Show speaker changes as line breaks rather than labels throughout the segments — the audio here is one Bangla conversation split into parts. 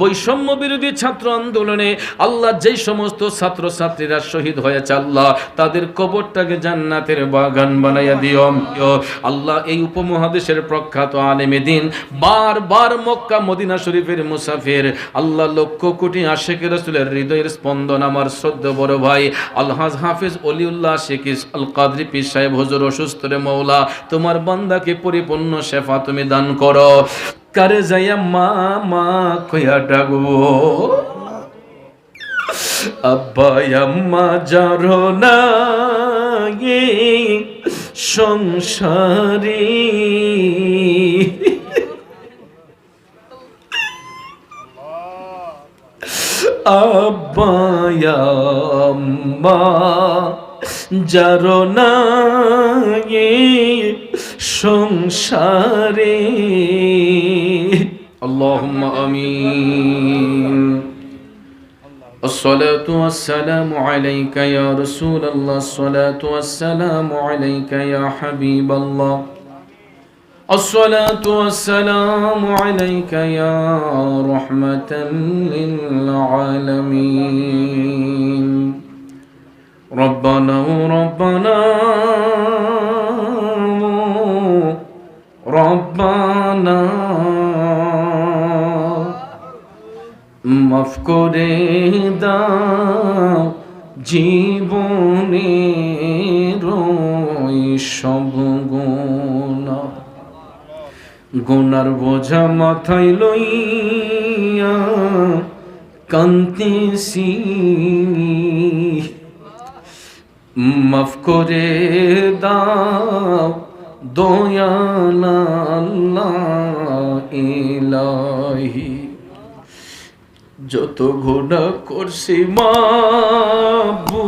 বৈষম্য বিরোধী ছাত্র আন্দোলনে আল্লাহ যেই সমস্ত ছাত্র ছাত্রীরা শহীদ হয়েছে, আল্লাহ তাদের কবরটাকে জান্নাতের বাগান বানাইয়া দিও। আল্লাহ এই উপমহাদেশের প্রখ্যাত আলেমে দিন বারবার মক্কা, মদিনা শরীফের মুসাফির। আল্লাহ লক্ষ কোটি আশেখ রসুলের হৃদয়ের স্পন্দন আমার শ্রদ্ধ বড় ভাই। আলহাজ হাফিজ অলিউল্লাহ শেখিস আল কাদরি পীর সাহেব, হুজুর অসুস্থ রে মৌলা তোমার বান্দাকে পরিপূর্ণ শেফা তুমি দান করো। কারে যাইয়া মা মা কইয়া ডাকবো আব্বা আম্মা যারো সংসারে আব্বা আম্মা যারো সংসারে اللهم آمين. الصلاة والسلام عليك يا رسول الله. الصلاة والسلام عليك يا حبيب الله. الصلاة والسلام عليك يا رحمة للعالمين. ربنا ربنا ربنا মাফ করে জীবনে রই সব গুণা। গুনার বোঝা মাথায় লইয়া কান্তিসি মাফ করে দাও দয়াল ইলাহি। যত ঘোড়া করছি মাবু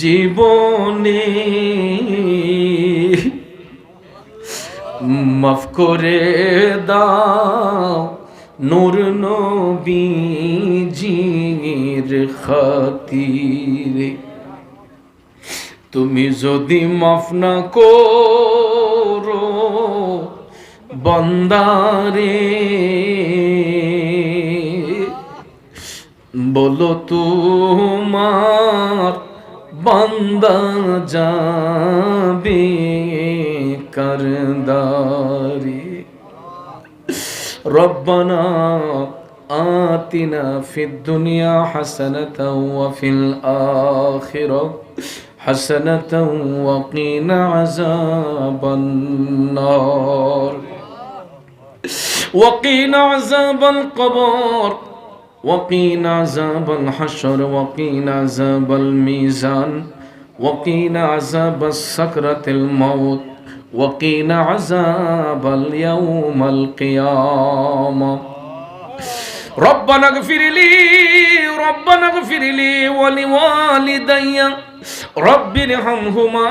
জীবনে, মাফ করে দাও নূর নবীজির খাতিরে। তুমি যদি মাফ না করো, বন্দারে বলো তোমার বান্দা যাবে করদারি ربنا آتنا في الدنيا حسنة وفي الآخرة حسنة وقنا عذاب النار وقنا عذاب القبر وقنا عذاب الحشر وقنا عذاب الميزان وقنا عذاب السكرة الموت وقنا عذاب اليوم القيامة ربنا اغفر لي ربنا اغفر لي ولوالدي رب ارحمهما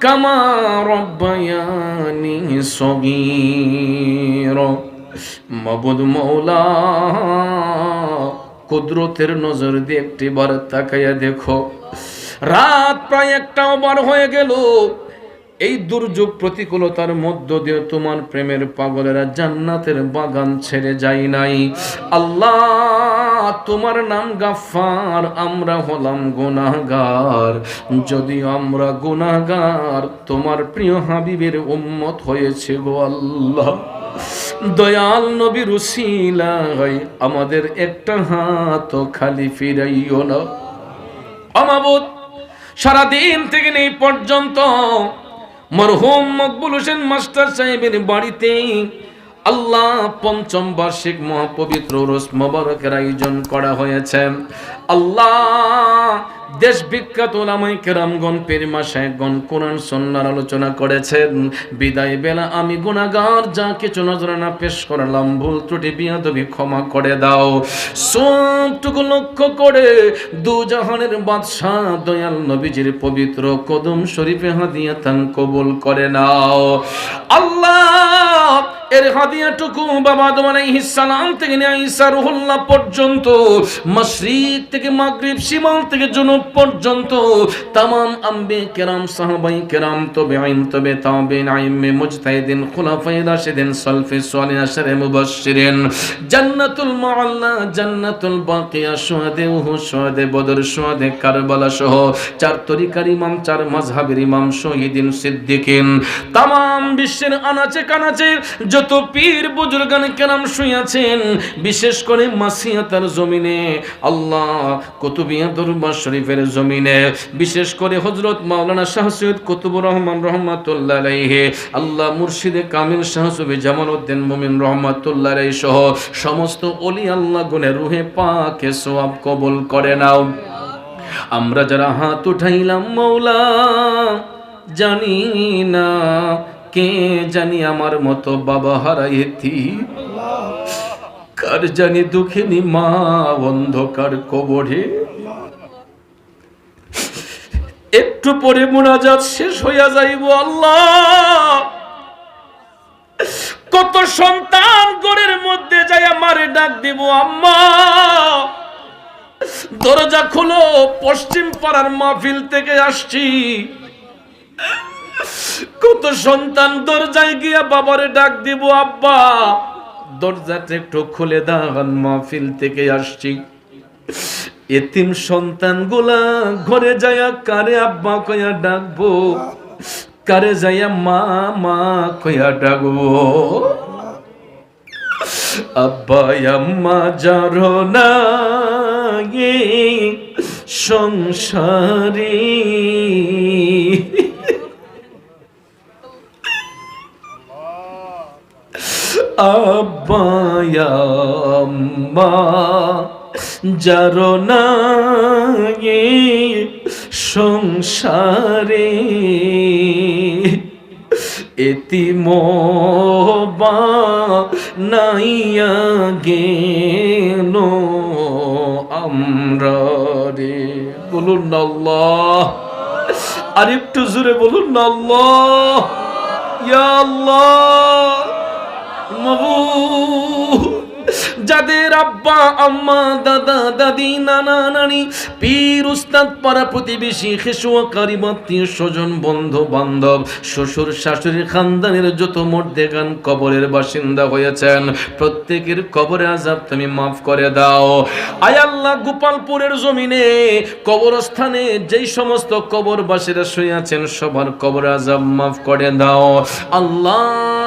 كما ربياني صغيرا মাবুদ মৌলা, কুদরতের নজর দিয়ে একটি বার তাকাইয়া দেখো। রাত প্রায় একটা বার হয়ে গেল। এই দুর্যোগ প্রতিকূলতার মধ্য দিয়ে তোমার প্রেমের পাগলেরা জান্নাতের বাগান ছেড়ে যাই নাই। আল্লাহ, তোমার নাম গাফার আমরা হলাম গুনাহগার। যদি আমরা গুনাহগার, তোমার প্রিয় হাবিবের উম্মত হয়েছে গো আল্লাহ। দয়াল নবী নবীর হয় আমাদের একটা হাত খালি ফিরাইও না। অমাবত, সারাদিন থেকে নেই পর্যন্ত মরহুম মকবুল হোসেন মাস্টার সাহেবের বাড়িতে আল্লাহ পঞ্চম বার্ষিক মহাপবিত্র রোস মোবারকের আয়োজন করা হয়েছে। আল্লাহ দেশ বিখ্যাত ওলামাই কেরামগণ পেরিমা সাহেবগণ কোরআন সন্ন্যার আলোচনা করেছেন। বিদায় বেলা আমি গুণাগার যা কিছু নজরানা পেশ করালাম, ভুল ত্রুটি, বিয়াদবি ক্ষমা করে দাও। সবটুকু লক্ষ্য করে দু জাহানের বাদশাহ দয়াল নবীজির পবিত্র কদম শরীফে হাদিয়া তান কবুল করে নাও। আল্লাহ এর হাদিয়াটুকু বাবা আদম থেকে রুহুল্লাহ পর্যন্ত, মাশরিক থেকে মাগরিব সীমান্ত থেকে জুনুব পর্যন্ত আম্বে কেরাম, সাহাবাই কেরাম তবে আইন তবে আইমে মুজতাহিদিন, খুলাফায়ে রাশিদিন জান্নাতুল জান্নাতুল বাকিয়া উহু বদর কারবালা সহ চার তরিকার ইমাম, চার মাযহাবের ইমাম, শহীদিন, সিদ্দিকিন, তামাম বিশ্বের আনাচে কানাচে যত পীর বুজুর্গান কেরাম শুয়াছেন বিশেষ করে মাসিয়াতার জমিনে, আল্লাহ কুতুবিয়া দরবার শরীফের জমিনে, বিশেষ করে হযরত মাওলানা শাহ সৈয়দ কুতুবুর রহমান রহমাতুল্লাহ আলাইহি, আল্লাহ মুর্শিদে কামিল শাহ সুবি জামাল উদ্দিন মুমিন রহমাতুল্লাহ আলাইহি সহ সমস্ত ওলি আল্লাহ গুণে রুহে পাকে সওয়াব কবুল করে নাও। আমরা যারা হাত উঠাইলাম মৌলা জানি না কে জানি আমার মতো বাবা হারাইতি কার জানি দুঃখিনী মা অন্ধকার কবরে? একটু পরে মোনাজাত শেষ হইয়া যাইব আল্লাহ। কত সন্তান গড়ের মধ্যে যাই আমারে ডাক দিব, আম্মা। দরজা খুলো, পশ্চিম পাড়ার মাহফিল থেকে আসছি। কত সন্তান দরজায় গিয়া বাবারে ডাক দিব, আব্বা। দরজাটা একটু খুলে দান মাহফিল থেকে আসছি। এতিম সন্তানগুলা ঘরে যায়া কারে আব্বা কয়া ডাকবো? কারে যাইয়া মা মা কয়া ডাকবো? আব্বা, আম্মা যারো না সংসারে। আব্বা আম্মা যারো না সংসারে এতিমবা নাইয়া গেল আমরা বলুন আল্লাহ। আর জোরে বলুন আল্লাহ। ইয়া আল্লাহ। যাদের আব্বা, আম্মা, দাদা, দাদি, নানা, নানি, পীর, উস্তাদ, পাড়া প্রতিবেশী খেসুয়া কারিব আত্মীয় স্বজন বন্ধু বান্ধব শ্বশুর, শাশুড়ি, খানদানের যত মধ্যে গান কবরের বাসিন্দা হয়েছেন, প্রত্যেকের কবরে আজাব তুমি মাফ করে দাও। আয় আল্লাহ, গোপালপুরের জমিনে, কবরস্থানে যেই সমস্ত কবরবাসীরা শুয়েছেন সবার কবর আজাব মাফ করে দাও। আল্লাহ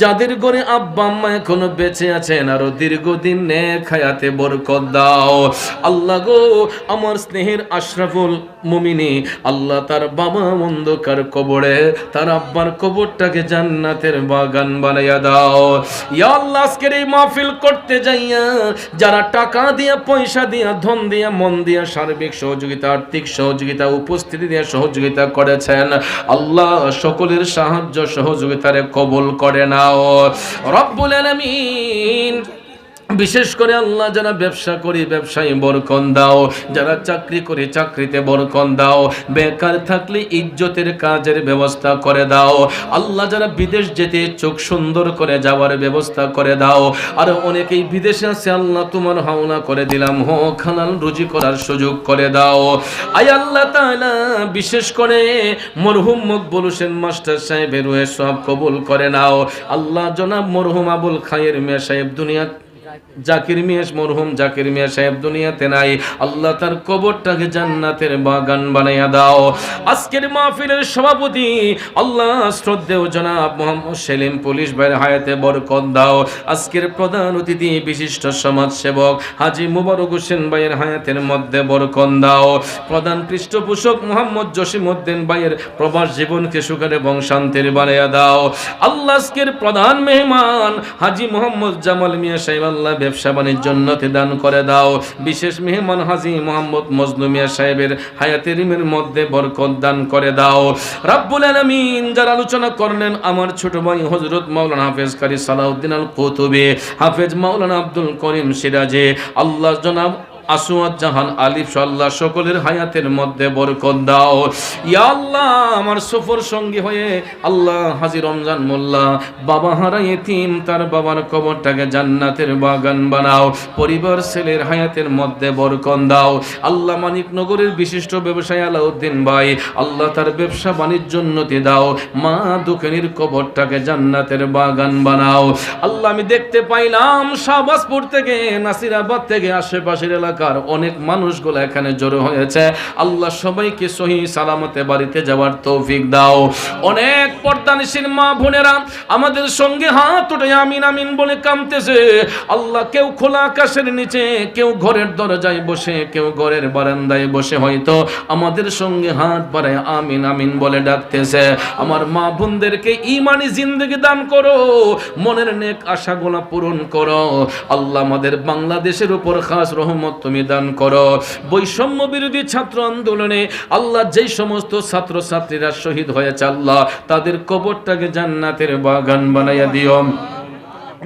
যাদের ঘরে আব্বা, আম্মা এখনও বেঁচে আছেন, আরও দীর্ঘদিন নে খায়াতে বরকত দাও। আল্লাহ গো, আমার স্নেহের আশরাফুল মুমিনি, আল্লাহ তার বাবা অন্ধকার কবরে, তার আব্বার কবরটাকে জান্নাতের বাগান বানাইয়া দাও। ইয়া আল্লাহ এই মাহফিল করতে যাইয়া, যারা টাকা দিয়া, পয়সা দিয়া, ধন দিয়া, মন দিয়া, সার্বিক সহযোগিতা, আর্থিক সহযোগিতা, উপস্থিতি দিয়া সহযোগিতা করেছেন, আল্লাহ সকলের সাহায্য সহযোগিতারে কবুল করে নাও রব্বুল আলামিন। বিশেষ করে আল্লাহ যারা ব্যবসা করি, ব্যবসায় বরকন দাও। যারা চাকরি করে, চাকরিতে বরকন দাও। বেকার থাকলে ইজ্জতের কাজের ব্যবস্থা করে দাও। আল্লাহ যারা বিদেশ যেতে চোখ সুন্দর করে যাওয়ার ব্যবস্থা করে দাও। আর অনেকেই বিদেশে আছে, আল্লাহ তোমার হাওনা করে দিলাম। হো খানাল রুজি করার সুযোগ করে দাও। আয় আল্লাহ তাআলা, বিশেষ করে মরহুম মকবুল হোসেন মাস্টার সাহেবের রুহে সব কবুল করে নাও। আল্লাহ জনাব মরহুম আবুল খায়ের মিয়া সাহেব দুনিয়া জাকির মিয়াস মরহুম, জাকির মিয়া সাহেব দুনিয়াতে নাই। আল্লাহ তার কবরটাকে জান্নাতের বাগান বানাইয়া দাও। আজকের মাহফিলের সভাপতি আল্লাহ শ্রদ্ধেয় জনাব মোহাম্মদ সেলিম পুলিশ ভাইয়ের হায়াতে বরকত দাও। আজকের প্রধান অতিথি, বিশিষ্ট সমাজ সেবক হাজি মুবারক হোসেন ভাইয়ের হায়াতের মধ্যে বরকত দাও। প্রধান পৃষ্ঠপোষক মোহাম্মদ জসিম উদ্দিন ভাইয়ের প্রবাস জীবনকে সুখের এবং শান্তির বানাইয়া দাও। আল্লাহ আজকের প্রধান মেহমান হাজি মোহাম্মদ জামাল মিয়া সাহেব, আল্লাহ ব্যবসা বাণিজ্য দান করে দাও। বিশেষ মেহমান হাজি মোহাম্মদ মজলুমিয়া সাহেবের হায়াতের মধ্যে বরকত দান করে দাও। রাব্বুল আলমিন যারা আলোচনা করলেন, আমার ছোট ভাই হজরত মাওলানা হাফেজ কারি সালাউদ্দিন আল কুতুবে হাফেজ মাওলানা আব্দুল করিম সিরাজে, আল্লাহ জনাব আসুয়াদ জাহান, আলিফ, সাল্লাহ, সকলের হায়াতের মধ্যে বরকত দাও। ইয়া আল্লাহ, আমার সফর সঙ্গী হয়ে আল্লাহ হাজি রমজান মোল্লা, বাবা হারা এতিম তার বাবার কবরটাকে জান্নাতের বাগান বানাও। পরিবার, ছেলের হায়াতের মধ্যে বরকন দাও। আল্লাহ মানিক নগরের বিশিষ্ট ব্যবসায়ী আলাউদ্দিন ভাই, আল্লাহ তার ব্যবসা বাণিজ্য উন্নতি দাও। মা দোকানির কবরটাকে জান্নাতের বাগান বানাও। আল্লাহ, আমি দেখতে পাইলাম শাহবাজপুর থেকে, নাসিরাবাদ থেকে আশেপাশের এলাকার অনেক মানুষগুলো এখানে জড়ো হয়েছে। আল্লাহ সবাইকে সহি সালামতে বাড়িতে যাওয়ার তৌফিক দাও। অনেক পর্দানিসীন মা বোনেরা আমাদের সঙ্গে হাত উঠে আমিন আমিন বলে কামতেছে আল্লাহ কেউ খোলা আকাশের নিচে, কেউ ঘরের দরজায় বসে, কেউ ঘরের বারান্দায় বসে হয়তো আমাদের সঙ্গে হাত বাড়ায় আমিন আমিন বলে ডাকতেছে। আমার মা বোনদেরকে ইমানি জিন্দগি দান করো, মনের নেক আশাগুলো পূরণ করো। আল্লাহ আমাদের বাংলাদেশের উপর খাস রহমত তুমি দান করো। বৈষম্য বিরোধী ছাত্র আন্দোলনে আল্লাহ যেই সমস্ত ছাত্র ছাত্রীরা শহীদ হয়েছে, আল্লাহ তাদের কবরটাকে জান্নাতের বাগান বানাইয়া দিও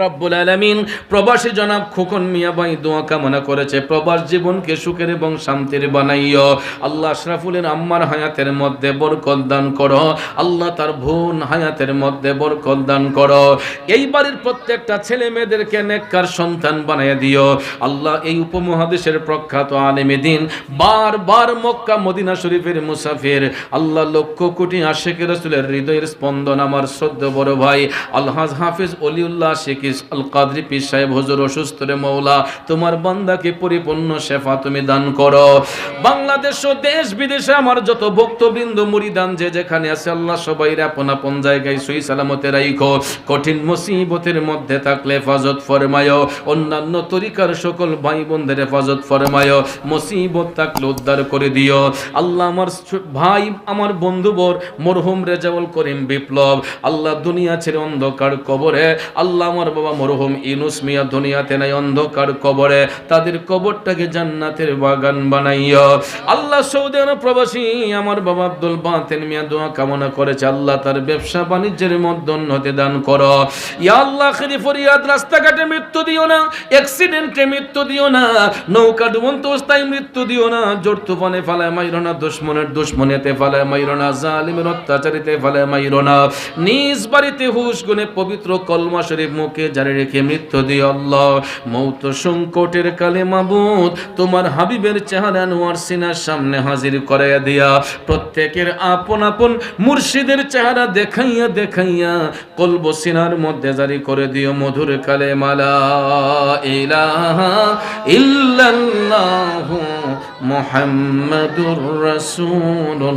রব্বুল আলামিন। প্রবাসী জনাব খোকন মিয়া ভাই দোয়া কামনা করেছে, প্রবাস জীবনকে সুখের এবং শান্তির বানাইও। আল্লাহ আশরাফুলের আম্মার হায়াতের মধ্যে বরকত দান করো, আল্লাহ তার বোন হায়াতের মধ্যে বরকত দান করো। এই বাড়ির প্রত্যেকটা ছেলে মেয়েদেরকে নেককার সন্তান বানিয়ে দিও। আল্লাহ এই উপমহাদেশের প্রখ্যাত আলেমে দিন, বারবার মক্কা মদিনা শরীফের মুসাফির। আল্লাহ লক্ষ কোটি আশেকের রসুলের হৃদয়ের স্পন্দন আমার সদ্য বড় ভাই। আলহাজ হাফিজ অলিউল্লাহ শেখ কাদরি পীর সাহেব হুজুর অসুস্থ রে মৌলা, তোমার বান্দাকে পরিপূর্ণ শেফা তুমি দান করো। বাংলাদেশ ও দেশ বিদেশে আমার যত ভক্তবৃন্দ যে যেখানে আছে, আল্লাহ আপন আপন জায়গায় সই সালামতে রাইখো। কঠিন মুসিবতের মধ্যে থাকলে হেফাজত অন্যান্য তরিকার সকল ভাই বোনদের হেফাজত ফরমায়, মুসিবত থাকলে উদ্ধার করে দিও। আল্লাহ আমার ভাই, আমার বন্ধুবর মরহুম রেজাউল করিম বিপ্লব, আল্লাহ দুনিয়া ছেড়ে অন্ধকার কবরে, আল্লাহ আমার বাবা মরহুম ইনুস মিয়া দুনিয়াতে নাই অন্ধকার কবরে। তাদের কবরটাকে জান্নাতের বাগান বানাইয়া আল্লাহ সৌদি আরব প্রবাসী, আমার বাবা আব্দুল বাতেন মিয়া দোয়া কামনা করেছে, আল্লাহ তার ব্যবসা বাণিজ্যের মধ্যে দান করো। ইয়া আল্লাহ খেরি ফরিয়াদ, রাস্তাঘাটে মৃত্যু দিও না অ্যাক্সিডেন্টে মৃত্যু দিও না, নৌকা ডুবন্ত অবস্থায় মৃত্যু দিও না, জোর তুফানে ফালায় মাইরো না, দুশ্মনের দুশ্মনেতে ফালায় মাইরো না, জালিমের অত্যাচারিতে ফালায় মাইরো না, নিজ বাড়িতে হুশ গুনে পবিত্র কলমা শরীফ মুখে জারি রেখে মৃত্যু দিও আল্লাহ। মৌত সংকটের কালে মাবুদ তোমার হাবিবের চেহারা নোয়ার সিনার সামনে হাজির করাইয়া দিয়া, প্রত্যেকের আপন আপন মুর্শিদের চেহারা দেখাইয়া দেখাইয়া কলব সিনার মধ্যে জারি করে দিও মধুর কালে মালা। ইলাহা মুহাম্মাদুর রাসূলুল্লাহ।